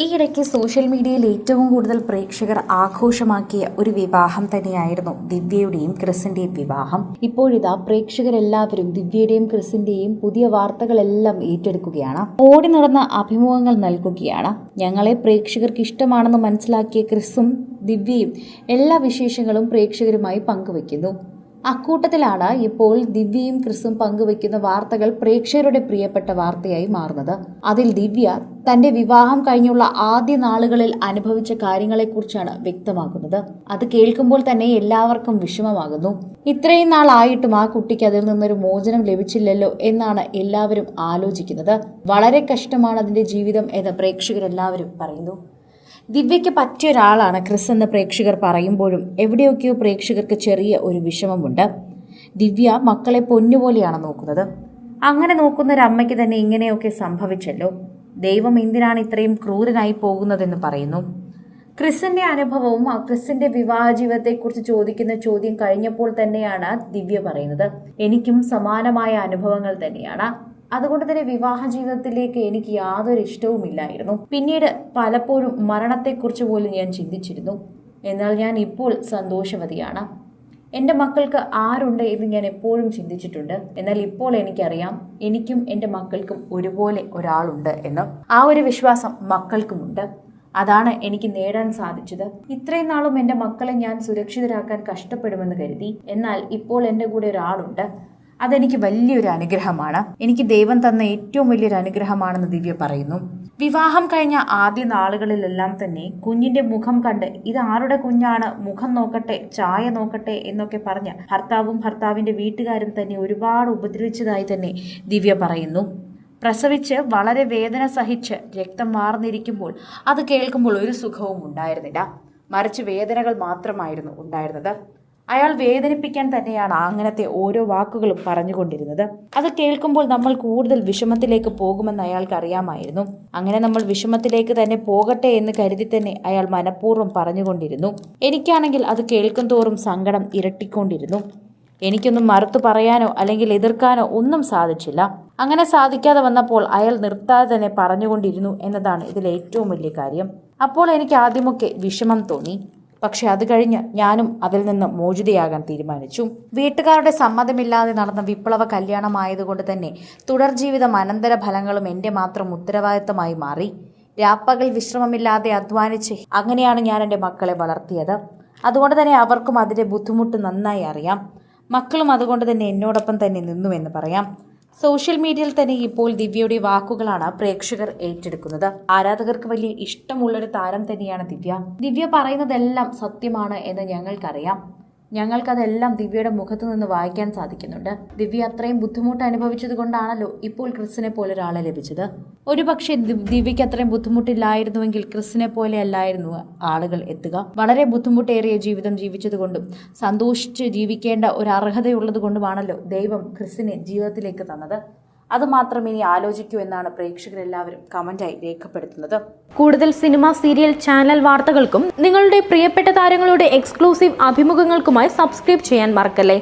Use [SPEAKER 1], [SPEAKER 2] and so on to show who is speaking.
[SPEAKER 1] ഈ ഇടയ്ക്ക് സോഷ്യൽ മീഡിയയിൽ ഏറ്റവും കൂടുതൽ പ്രേക്ഷകർ ആഘോഷമാക്കിയ ഒരു വിവാഹം തന്നെയായിരുന്നു ദിവ്യയുടെയും ക്രിസിന്റെയും വിവാഹം. ഇപ്പോഴിതാ പ്രേക്ഷകരെല്ലാവരും ദിവ്യയുടെയും ക്രിസിന്റെയും പുതിയ വാർത്തകളെല്ലാം ഏറ്റെടുക്കുകയാണ്. ഓടി നടന്ന അഭിമുഖങ്ങൾ നൽകുകയാണ്. ഞങ്ങളെ പ്രേക്ഷകർക്ക് ഇഷ്ടമാണെന്ന് മനസ്സിലാക്കിയ ക്രിസും ദിവ്യയും എല്ലാ വിശേഷങ്ങളും പ്രേക്ഷകരുമായി പങ്കുവയ്ക്കുന്നു. അക്കൂട്ടത്തിലാണ് ഇപ്പോൾ ദിവ്യയും ക്രിസും പങ്കുവയ്ക്കുന്ന വാർത്തകൾ പ്രേക്ഷകരുടെ പ്രിയപ്പെട്ട വാർത്തയായി മാറുന്നത്. അതിൽ ദിവ്യ തന്റെ വിവാഹം കഴിഞ്ഞുള്ള ആദ്യ നാളുകളിൽ അനുഭവിച്ച കാര്യങ്ങളെക്കുറിച്ചാണ് വ്യക്തമാക്കുന്നത്. അത് കേൾക്കുമ്പോൾ തന്നെ എല്ലാവർക്കും വിഷമമാകുന്നു. ഇത്രയും നാളായിട്ടും ആ കുട്ടിക്ക് അതിൽ നിന്നൊരു മോചനം ലഭിച്ചില്ലല്ലോ എന്നാണ് എല്ലാവരും ആലോചിക്കുന്നത്. വളരെ കഷ്ടമാണ് അതിന്റെ ജീവിതം എന്ന് പ്രേക്ഷകരെല്ലാവരും പറയുന്നു. ദിവ്യയ്ക്ക് പറ്റിയ ഒരാളാണ് ക്രിസ് എന്ന് പ്രേക്ഷകർ പറയുമ്പോഴും എവിടെയൊക്കെയോ പ്രേക്ഷകർക്ക് ചെറിയ ഒരു വിഷമമുണ്ട്. ദിവ്യ മക്കളെ പൊന്നുപോലെയാണ് നോക്കുന്നത്. അങ്ങനെ നോക്കുന്ന ഒരു അമ്മയ്ക്ക് തന്നെ ഇങ്ങനെയൊക്കെ സംഭവിച്ചല്ലോ. ദൈവം എന്തിനാണ് ഇത്രയും ക്രൂരനായി പോകുന്നതെന്ന് പറയുന്നു. ക്രിസിന്റെ അനുഭവവും ആ ക്രിസിന്റെ വിവാഹ ജീവിതത്തെക്കുറിച്ച് ചോദിക്കുന്ന ചോദ്യം കഴിഞ്ഞപ്പോൾ തന്നെയാണ് ദിവ്യ പറയുന്നത്. എനിക്കും സമാനമായ അനുഭവങ്ങൾ തന്നെയാണ്. അതുകൊണ്ട് തന്നെ വിവാഹ ജീവിതത്തിലേക്ക് എനിക്ക് യാതൊരു ഇഷ്ടവുമില്ലായിരുന്നു പിന്നീട് പലപ്പോഴും മരണത്തെക്കുറിച്ച് പോലും ഞാൻ ചിന്തിച്ചിരുന്നു. എന്നാൽ ഞാൻ ഇപ്പോൾ സന്തോഷവതിയാണ്. എന്റെ മക്കൾക്ക് ആരുണ്ട് എന്ന് ഞാൻ എപ്പോഴും ചിന്തിച്ചിട്ടുണ്ട്. എന്നാൽ ഇപ്പോൾ എനിക്കറിയാം എനിക്കും എന്റെ മക്കൾക്കും ഒരുപോലെ ഒരാളുണ്ട് എന്ന്. ആ ഒരു വിശ്വാസം മക്കൾക്കുമുണ്ട്. അതാണ് എനിക്ക് നേടാൻ സാധിച്ചത്. ഇത്രയും നാളും എന്റെ മക്കളെ ഞാൻ സുരക്ഷിതരാക്കാൻ കഷ്ടപ്പെടുമെന്ന് കരുതി. എന്നാൽ ഇപ്പോൾ എന്റെ കൂടെ ഒരാളുണ്ട്. അതെനിക്ക് വലിയൊരു അനുഗ്രഹമാണ്. എനിക്ക് ദൈവം തന്ന ഏറ്റവും വലിയൊരു അനുഗ്രഹമാണെന്ന് ദിവ്യ പറയുന്നു. വിവാഹം കഴിഞ്ഞ ആദ്യ നാളുകളിലെല്ലാം തന്നെ കുഞ്ഞിന്റെ മുഖം കണ്ട് ഇത് ആരുടെ കുഞ്ഞാണ്? മുഖം നോക്കട്ടെ ചായ നോക്കട്ടെ എന്നൊക്കെ പറഞ്ഞ് ഭർത്താവും ഭർത്താവിന്റെ വീട്ടുകാരും തന്നെ ഒരുപാട് ഉപദ്രവിച്ചതായി തന്നെ ദിവ്യ പറയുന്നു. പ്രസവിച്ച് വളരെ വേദന സഹിച്ച് രക്തം വാർന്നിരിക്കുമ്പോൾ അത് കേൾക്കുമ്പോൾ ഒരു സുഖവും ഉണ്ടായിരുന്നില്ല. മറിച്ച് വേദനകൾ മാത്രമായിരുന്നു ഉണ്ടായിരുന്നത്. അയാൾ വേദനിപ്പിക്കാൻ തന്നെയാണ് അങ്ങനത്തെ ഓരോ വാക്കുകളും പറഞ്ഞുകൊണ്ടിരുന്നത്. അത് കേൾക്കുമ്പോൾ നമ്മൾ കൂടുതൽ വിഷമത്തിലേക്ക് പോകുമെന്ന് അയാൾക്ക് അറിയാമായിരുന്നു. അങ്ങനെ നമ്മൾ വിഷമത്തിലേക്ക് തന്നെ പോകട്ടെ എന്ന് കരുതി തന്നെ അയാൾ മനഃപൂർവം പറഞ്ഞുകൊണ്ടിരുന്നു. എനിക്കാണെങ്കിൽ അത് കേൾക്കും തോറും സങ്കടം ഇരട്ടിക്കൊണ്ടിരുന്നു. എനിക്കൊന്നും മറുത്തു പറയാനോ അല്ലെങ്കിൽ എതിർക്കാനോ ഒന്നും സാധിച്ചില്ല. അങ്ങനെ സാധിക്കാതെ വന്നപ്പോൾ അയാൾ നിർത്താതെ തന്നെ പറഞ്ഞുകൊണ്ടിരുന്നു എന്നതാണ് ഇതിൽ ഏറ്റവും വലിയ കാര്യം. അപ്പോൾ എനിക്ക് ആദ്യമൊക്കെ വിഷമം തോന്നി. പക്ഷെ അത് കഴിഞ്ഞ് ഞാനും അതിൽ നിന്ന് മോചിതയാകാൻ തീരുമാനിച്ചു. വീട്ടുകാരുടെ സമ്മതമില്ലാതെ നടന്ന വിപ്ലവ കല്യാണമായതുകൊണ്ട് തന്നെ തുടർ ജീവിതം അനന്തര ഫലങ്ങളും എന്റെ മാത്രം ഉത്തരവാദിത്തമായി മാറി. രാപ്പകൽ വിശ്രമമില്ലാതെ അധ്വാനിച്ച് അങ്ങനെയാണ് ഞാൻ എന്റെ മക്കളെ വളർത്തിയത്. അതുകൊണ്ട് തന്നെ അവർക്കും അതിന്റെ ബുദ്ധിമുട്ട് നന്നായി അറിയാം. മക്കളും അതുകൊണ്ട് തന്നെ എന്നോടൊപ്പം തന്നെ നിന്നുവെന്ന് പറയാം. സോഷ്യൽ മീഡിയയിൽ തന്നെ ഇപ്പോൾ ദിവ്യയുടെ വാക്കുകളാണ് പ്രേക്ഷകർ ഏറ്റെടുക്കുന്നത്. ആരാധകർക്ക് വലിയ ഇഷ്ടമുള്ളൊരു താരം തന്നെയാണ് ദിവ്യ. ദിവ്യ പറയുന്നതെല്ലാം സത്യമാണ് എന്ന് ഞങ്ങൾക്കറിയാം. ഞങ്ങൾക്കതെല്ലാം ദിവ്യയുടെ മുഖത്തു നിന്ന് വായിക്കാൻ സാധിക്കുന്നുണ്ട്. ദിവ്യ അത്രയും ബുദ്ധിമുട്ട് അനുഭവിച്ചത് കൊണ്ടാണല്ലോ ഇപ്പോൾ ക്രിസിനെ പോലെ ഒരാളെ ലഭിച്ചത്. ഒരു പക്ഷേ ദിവ്യയ്ക്ക് അത്രയും ബുദ്ധിമുട്ടില്ലായിരുന്നുവെങ്കിൽ ക്രിസിനെ പോലെ അല്ലായിരുന്നു ആളുകൾ എത്തുക. വളരെ ബുദ്ധിമുട്ടേറിയ ജീവിതം ജീവിച്ചതുകൊണ്ടും സന്തോഷിച്ച് ജീവിക്കേണ്ട ഒരു അർഹതയുള്ളത് കൊണ്ടുമാണല്ലോ ദൈവം ക്രിസിനെ ജീവിതത്തിലേക്ക് തന്നത്. അത് മാത്രം ഇനി ആലോചിക്കൂ എന്നാണ് പ്രേക്ഷകരെല്ലാവരും കമന്റായി രേഖപ്പെടുത്തുന്നത്.
[SPEAKER 2] കൂടുതൽ സിനിമ സീരിയൽ ചാനൽ വാർത്തകൾക്കും നിങ്ങളുടെ പ്രിയപ്പെട്ട താരങ്ങളുടെ എക്സ്ക്ലൂസീവ് അഭിമുഖങ്ങൾക്കുമായി സബ്സ്ക്രൈബ് ചെയ്യാൻ മറക്കല്ലേ?